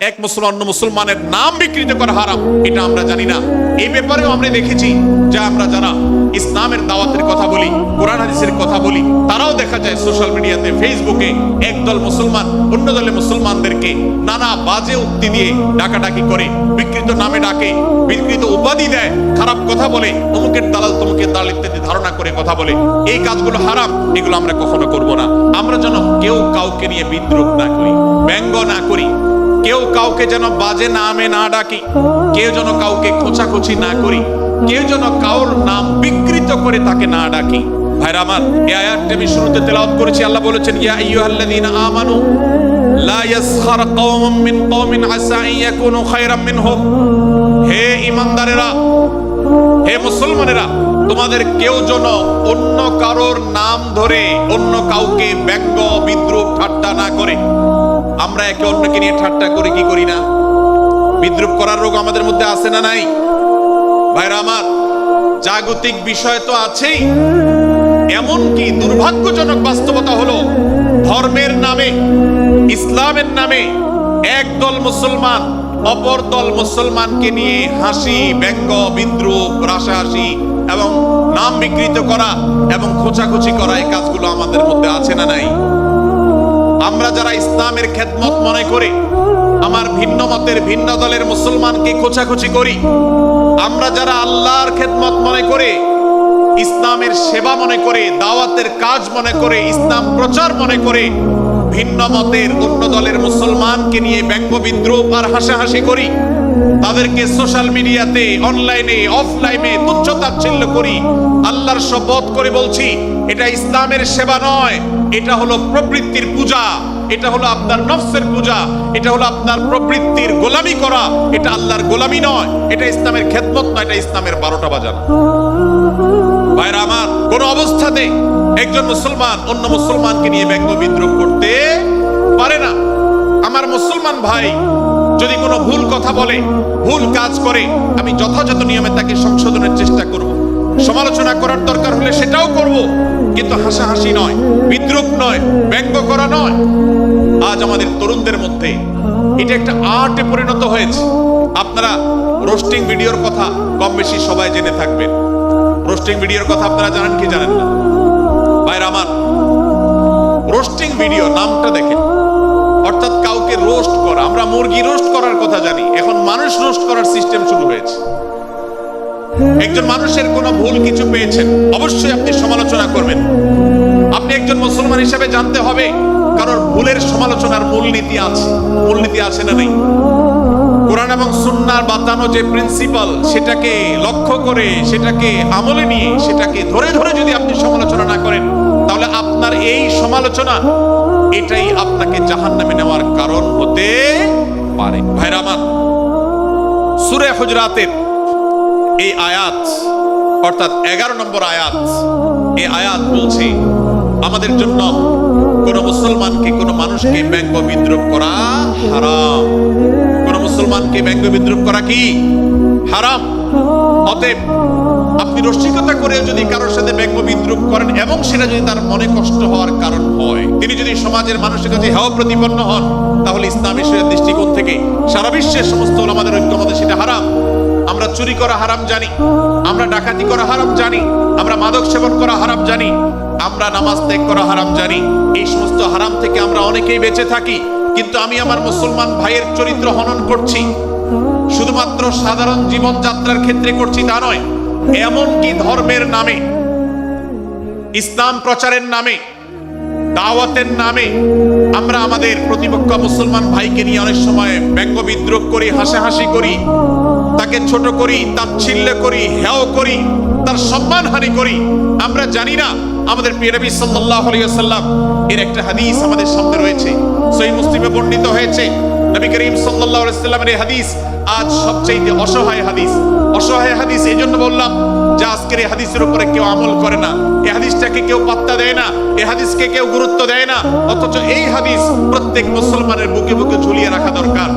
এক মুসলমান, অন্য মুসলমানের নাম বিকৃত করা হারাম, এটা আমরা জানি না। এই ব্যাপারেও আমরা দেখেছি যে আমরা যারা ইসলামের দাওয়াতের কথা বলি, কোরআন হাদিসের কথা বলি, তারাও দেখা যায় সোশ্যাল মিডিয়াতে, ফেসবুকে একদল মুসলমান, অন্য দলের মুসলমানদেরকে নানা বাজে উক্তি দিয়ে ডাকাডাকি করে, বিকৃত নামে ডাকে, বিকৃত উপাধি দেয়, খারাপ কথা বলে, অমুকের দালাল তমুকের দালাল ইত্যাদি ধারণা করে কথা বলে। এই কাজগুলো হারাম, এগুলো আমরা কখনো করব না। আমরা যেন কেউ কাউকে নিয়ে বিদ্রোহ না করি, ব্যঙ্গ না করি। কেউ কাউকে যেন বাজে নামে না ডাকি, কেউ যেন কাউকে খোঁচাখুচি না করি, কেউ যেন কাউর নাম বিকৃত করে তাকে না ডাকি। ভাইরা আমার, এই আয়াতটা আমি শুরুতে তেলাওয়াত করেছি, আল্লাহ বলেছেন, ইয়া আইয়ুহাল্লাযীনা আমানু, লা ইয়াসখার কওমুম মিন কওমিন আসা আন ইয়াকুনু খায়রাম মিনহুম হে ঈমানদারেরা, হে মুসলমানেরা, তোমাদের কেউ যেন অন্য কারোর নাম ধরে অন্য কাউকে ব্যঙ্গ, বিদ্রুপ, ঠাট্টা না করে আমরা একে অন্যকে নিয়ে ঠাট্টা করে কি করি না? বিদ্রুপ করার রোগ আমাদের মধ্যে আছে না নাই? ভাইরা আমার, জাগতিক বিষয় তো আছেই। এমনকি দুর্ভাগ্যজনক বাস্তবতা হলো, ধর্মের নামে, ইসলামের নামে একদল মুসলমান অপর দল মুসলমানকে নিয়ে হাসি, ব্যঙ্গ, বিদ্রুপ রাশাহাসি এবং নাম বিকৃত করা এবং খোঁচাখুচি করা এই কাজগুলো আমাদের মধ্যে আছে না নাই? আমরা যারা ইসলামের খেদমত মনে করে, আমার ভিন্ন মতের ভিন্ন দলের মুসলমানকে খোঁচাখুচি করি, আমরা যারা আল্লাহর খেদমত মনে করে, ইসলামের সেবা মনে করে, দাওয়াতের কাজ মনে করে, ইসলাম প্রচার মনে করে, ভিন্ন মতের অন্য দলের মুসলমানকে নিয়ে ব্যঙ্গ বিদ্রোহ আর হাসাহাসি করি তাদেরকে সোশ্যাল মিডিয়াতে, অনলাইনে, অফলাইনে তুচ্ছ তাচ্ছিল্য করি। আল্লাহর শপথ করে বলছি, এটা ইসলামের সেবা নয়, এটা হলো প্রবৃত্তির পূজা, এটা হলো আপনার নফসের পূজা, এটা হলো আপনার প্রবৃত্তির গোলামি করা, এটা আল্লাহর গোলামি নয়, এটা ইসলামের খেদমত নয়, এটা ইসলামের বারোটা বাজানো ভাইরা আমার, কোন অবস্থাতে একজন মুসলমান অন্য মুসলমানকে নিয়ে ব্যঙ্গ বিদ্রোহ করতে পারে না। আমার মুসলমান ভাই যদি কোনো ভুল কথা বলে, ভুল কাজ করে, আমি যথাযথ নিয়মে তাকে সংশোধনের চেষ্টা করব। সমালোচনা করার দরকার হলে সেটাও করব। কিন্তু হাসাহাসি নয়, বিদ্রুপ নয়, ব্যঙ্গ করা নয়। আজ আমাদের তরুণদের মধ্যে এটা একটা আর্টে পরিণত হয়েছে। আপনারা রোস্টিং ভিডিওর কথা কম বেশি সবাই জেনে থাকবেন। রোস্টিং ভিডিওর কথা আপনারা জানেন কি জানেন না? ভাইরা আমার, রোস্টিং ভিডিও নামটা দেখেন। অর্থাৎ রোস্ট করা। আমরা মুরগি রোস্ট করার কথা জানি। এখন মানুষ রোস্ট করার সিস্টেম শুরু হয়েছে। একজন মানুষের কোনো ভুল কিছু পেয়েছেন, অবশ্যই আপনি সমালোচনা করবেন। আপনি একজন মুসলমান হিসেবে জানতে হবে কারণ ভুলের সমালোচনার মূলনীতি আছে। মূলনীতি আছে না নেই? কোরআন এবং সুন্নার বাতানো যে প্রিন্সিপাল সেটাকে লক্ষ্য করে, সেটাকে আমলে নিয়ে, সেটাকে ধরে ধরে যদি আপনি সমালোচনা না করেন এই সমালোচনা, এটাই আপনাকে জাহান্নামে নেওয়ার কারণ হতে পারে। ভাইরা আমার, সুরে হুজরাতের এই আয়াত, অর্থাৎ এগারো নম্বর আয়াত, এই আয়াত বলছে, আমাদের জন্য কোন মুসলমানকে, কোন মানুষকে ব্যঙ্গ বিদ্রুপ করা হারাম। কোন মুসলমানকে ব্যঙ্গ বিদ্রুপ করা কি হারাম? অতএব আপনি রসিকতা করেও যদি কারোর সাথে ব্যঙ্গ বিদ্রুপ করেন এবং সেটা যদি তার মনে কষ্ট হওয়ার কারণ হয়, তিনি যদি সমাজের মানুষের কাছে হেয় প্রতিপন্ন হন, তাহলে ইসলাম ঈশ্বরের দৃষ্টিকোণ থেকে সারা বিশ্বের সমস্ত আমাদের ঐক্যমতে সেটা হারাম। আমরা চুরি করা হারাম জানি, আমরা ডাকাতি করা হারাম জানি, আমরা মাদক সেবন করা হারাম জানি, আমরা নামাজ ত্যাগ করা হারাম জানি, এই সমস্ত হারাম থেকে আমরা অনেকেই বেঁচে থাকি। কিন্তু আমি আমার মুসলমান ভাইয়ের চরিত্র হনন করছি। শুধুমাত্র সাধারণ জীবনযাত্রার ক্ষেত্রে করছি তা নয়, এমনকি ধর্মের নামে, ইসলাম প্রচারের নামে, দাওয়াতের নামে আমরা আমাদের প্রতিপক্ষ মুসলমান ভাইকে নিয়ে অনেক সময় ব্যঙ্গ বিদ্রোহ করি, হাসাহাসি করি, তাকে ছোট করি তাচ্ছিল্য করি, হেও করি, তার সম্মানহানি করি। আমরা জানি না, আমাদের প্রিয় নবী সাল্লাল্লাহু আলাইহি ওয়াসাল্লাম এর একটা হাদিস আমাদের সামনে রয়েছে। সহিহ মুসলিমে বর্ণিত হয়েছে নবী করিম সাল্লাল্লাহু আলাইহি সাল্লামের এই হাদিস আজ সবচেয়ে অসহায় হাদিস। অসহায় হাদিস এই জন্য বললাম যে আজকের এই হাদিসের উপরে কেউ আমল করে না। এই হাদিসটাকে কেউ পাত্তা দেয় না। এই হাদিসকে কেউ গুরুত্ব দেয় না। অথচ এই হাদিস প্রত্যেক মুসলমানের বুকে বুকে ঝুলিয়ে রাখা দরকার।